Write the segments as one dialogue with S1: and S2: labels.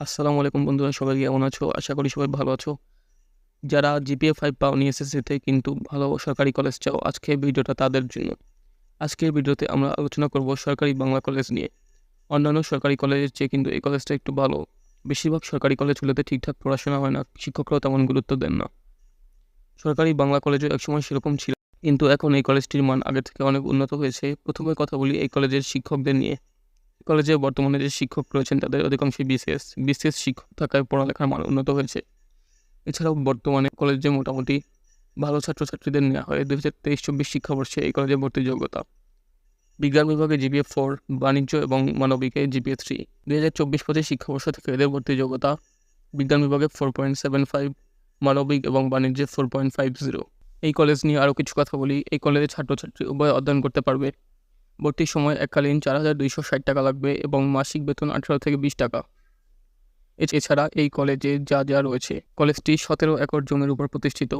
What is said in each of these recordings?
S1: আসসালামু আলাইকুম বন্ধুরা, সবাই কেমন আছো? আশা করি সবাই ভালো আছো। যারা জিপিএ ফাইভ পাওনি এসএসসিতে কিন্তু ভালো সরকারি কলেজ চাও, আজকের ভিডিওটা তাদের জন্য। আজকের ভিডিওতে আমরা আলোচনা করব সরকারি বাংলা কলেজ নিয়ে। অন্যান্য সরকারি কলেজের চেয়ে কিন্তু এই কলেজটা একটু ভালো। বেশিরভাগ সরকারি কলেজগুলোতে ঠিকঠাক পড়াশোনা হয় না, শিক্ষকরাও তেমন গুরুত্ব দেন না। সরকারি বাংলা কলেজও একসময় সেরকম ছিল, কিন্তু এখন এই কলেজটির মান আগের থেকে অনেক উন্নত হয়েছে। প্রথমে কথা বলি এই কলেজের শিক্ষকদের নিয়ে। কলেজে বর্তমানে যে শিক্ষক রয়েছেন, তাদের অধিকাংশই বিসিএস বিসিএস শিক্ষক থাকায় পড়ালেখার মান উন্নত হয়েছে। এছাড়াও বর্তমানে কলেজে মোটামুটি ভালো ছাত্রছাত্রীদের নেওয়া হয় দু হাজার তেইশ চব্বিশ শিক্ষাবর্ষে এই কলেজে ভর্তির যোগ্যতা। বিজ্ঞান বিভাগে জিপিএ ফোর বাণিজ্য এবং মানবিকে জিপিএ থ্রি দু হাজার চব্বিশ পঁচিশ শিক্ষাবর্ষ থেকে এদের ভর্তির যোগ্যতা বিজ্ঞান বিভাগে ফোর পয়েন্ট সেভেন ফাইভ মানবিক এবং বাণিজ্যে ফোর পয়েন্ট ফাইভ জিরো এই কলেজ নিয়ে আরও কিছু কথা বলি। এই কলেজে ছাত্রছাত্রী উভয় অধ্যয়ন করতে পারবে। ভর্তির সময় এককালীন চার হাজার দুইশো ষাট টাকা লাগবে এবং মাসিক বেতন আঠারো থেকে বিশ টাকা। এছাড়া এই কলেজে যা যা রয়েছে, কলেজটি সতেরো একর জমির উপর প্রতিষ্ঠিত।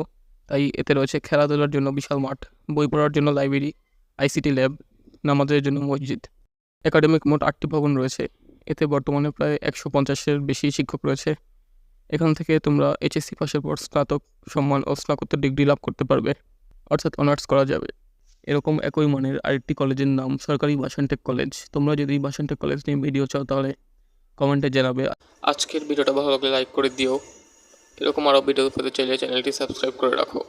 S1: তাই এতে রয়েছে খেলাধুলার জন্য বিশাল মাঠ, বই পড়ার জন্য লাইব্রেরি, আইসিটি ল্যাব, নামাজের জন্য মসজিদ। একাডেমিক মোট আটটি ভবন রয়েছে, এতে বর্তমানে প্রায় একশো পঞ্চাশের বেশি শিক্ষক রয়েছে। এখান থেকে তোমরা এইচএসসি পাশের পর স্নাতক সম্মান ও স্নাতকোত্তর ডিগ্রি লাভ করতে পারবে। অর্থাৎ অনার্স করা যাবে। এরকম একই মানের আরেকটি কলেজের নাম সরকারি বাসনটেক কলেজ তোমরা যদি বাসনটেক কলেজ নিয়ে ভিডিও চাও, তাহলে কমেন্টে জানাবে। আজকের ভিডিওটা ভালো লাগলে লাইক করে দিও। এরকম আরও ভিডিও পেতে চাইলে চ্যানেলটি সাবস্ক্রাইব করে রাখো।